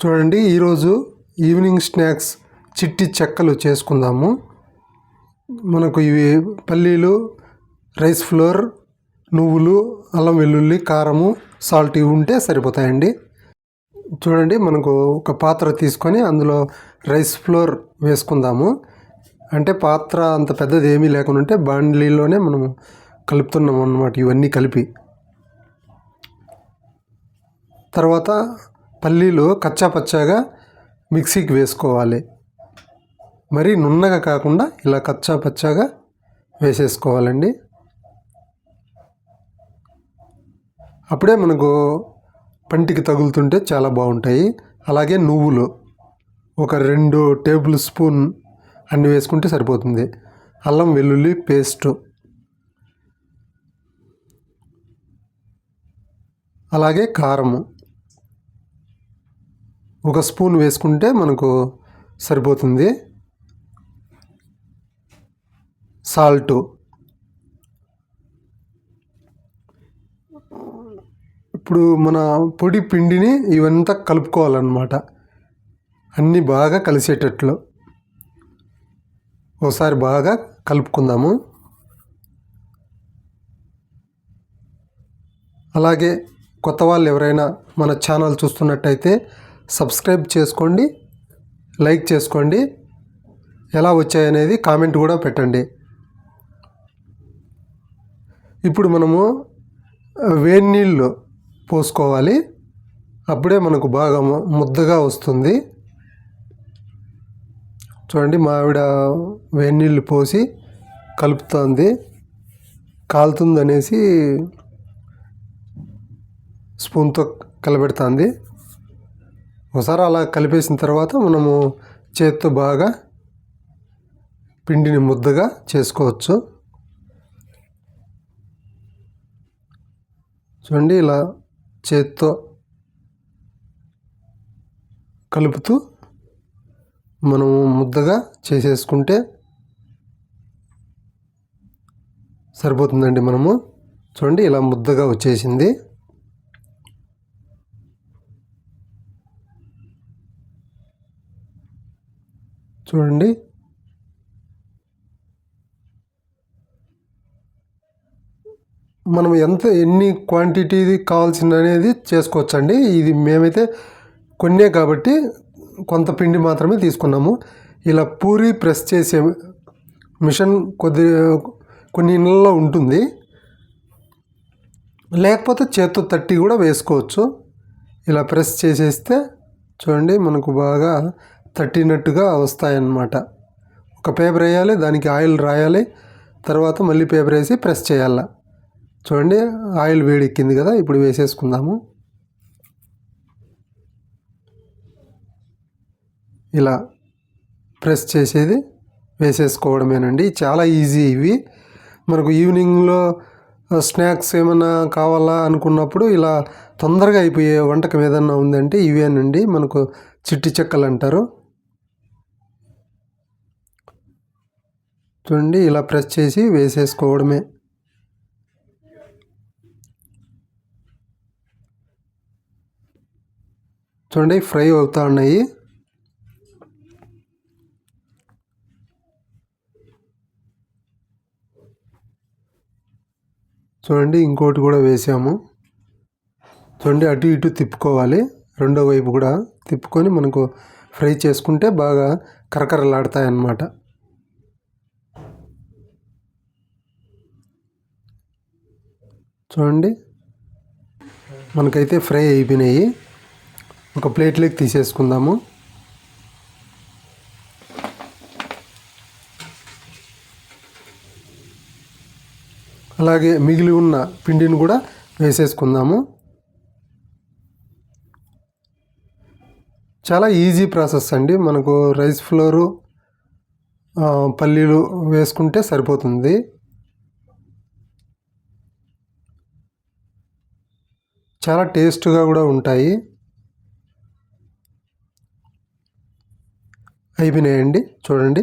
చూడండి ఈరోజు evening snacks చిట్టి చెక్కలు చేసుకుందాము. మనకు ఇవి పల్లీలు రైస్ ఫ్లోర్ నువ్వులు అల్లం వెల్లుల్లి కారము సాల్ట్ ఇవి ఉంటే సరిపోతాయండి. చూడండి మనకు ఒక పాత్ర తీసుకొని అందులో రైస్ ఫ్లోర్ వేసుకుందాము. అంటే పాత్ర అంత పెద్దది ఏమీ లేకుండా ఉంటే బాండ్లీలోనే మనము కలుపుతున్నాం అన్నమాట ఇవన్నీ కలిపి. తర్వాత పల్లీలు కచ్చా పచ్చాగా మిక్సీకి వేసుకోవాలి. మరి నున్నగా కాకుండా ఇలా కచ్చాపచ్చాగా వేసేసుకోవాలండి. అప్పుడే మనకు పంటికి తగులుతుంటే చాలా బాగుంటాయి. అలాగే నువ్వులు ఒక రెండు టేబుల్ స్పూన్ అన్ని వేసుకుంటే సరిపోతుంది. అల్లం వెల్లుల్లి పేస్టు. అలాగే కారము. ఒక స్పూన్ వేసుకుంటే మనకు సరిపోతుంది. సాల్టు. ఇప్పుడు మన పొడి పిండిని ఇవంతా కలుపుకోవాలన్నమాట. అన్నీ బాగా కలిసేటట్లు. ఒకసారి బాగా కలుపుకుందాము. అలాగే కొత్త వాళ్ళు ఎవరైనా మన ఛానల్ చూస్తున్నట్టయితే సబ్స్క్రైబ్ చేసుకోండి లైక్ చేసుకోండి. ఎలా వచ్చాయనేది కామెంట్ కూడా పెట్టండి. ఇప్పుడు మనము వేడి నీళ్ళు పోసుకోవాలి. అప్పుడే మనకు బాగా ముద్దగా వస్తుంది. చూడండి మా ఆవిడ వేడి నీళ్ళు పోసి కలుపుతుంది. కాలుతుంది అనేసి స్పూన్తో కలబెడుతుంది. ఒకసారి అలా కలిపేసిన తర్వాత మనము చేత్తో బాగా పిండిని ముద్దగా చేసుకోవచ్చు. చూడండి ఇలా చేత్తో కలుపుతూ మనము ముద్దగా చేసేసుకుంటే సరిపోతుందండి మనము. చూడండి ఇలా ముద్దగా వచ్చేసింది. చూడండి. మనం ఎంత ఎన్ని క్వాంటిటీది కావాల్సిన అనేది చేసుకోవచ్చండి. ఇది మేమైతే కొన్నే కాబట్టి కొంత పిండి మాత్రమే తీసుకున్నాము. ఇలా పూరి ప్రెస్ చేసే మిషన్ కొద్ది కొన్ని ఇళ్ళల్లో ఉంటుంది. లేకపోతే చేత్తో తట్టి కూడా వేసుకోవచ్చు. ఇలా ప్రెస్ చేసేస్తే చూడండి మనకు బాగా తట్టినట్టుగా వస్తాయన్నమాట. ఒక పేపర్ వేయాలి దానికి ఆయిల్ రాయాలి తర్వాత మళ్ళీ పేపర్ వేసి ప్రెస్ చేయాల. చూడండి ఆయిల్ వేడెక్కింది కదా ఇప్పుడు వేసేసుకుందాము. ఇలా ప్రెస్ చేసేది వేసేసుకోవడమేనండి. చాలా ఈజీ ఇవి. మనకు ఈవినింగ్లో స్నాక్స్ ఏమైనా కావాలా అనుకున్నప్పుడు ఇలా తొందరగా అయిపోయే వంటకం ఏదన్నా ఉందంటే ఇవేనండి. మనకు చిట్టి చెక్కలు అంటారు చూడండి ఇలా ప్రెస్ చేసి వేసేసుకోవడమే. చూడండి ఫ్రై అవుతా ఉన్నాయి. చూడండి ఇంకోటి కూడా వేసాము. చూడండి అటు ఇటు తిప్పుకోవాలి. రెండో వైపు కూడా తిప్పుకొని మనకు ఫ్రై చేసుకుంటే బాగా కరకరలాడతాయి అన్నమాట చూడండి. మనకైతే ఫ్రై అయిపోయినాయి. ఒక ప్లేట్లోకి తీసేసుకుందాము. అలాగే మిగిలి ఉన్న పిండిని కూడా వేసేసుకుందాము. చాలా ఈజీ ప్రాసెస్ అండి. మనకు రైస్ ఫ్లోరు పల్లీలు వేసుకుంటే సరిపోతుంది. చాలా టేస్ట్గా కూడా ఉంటాయి. అయిపోయినాయండి చూడండి.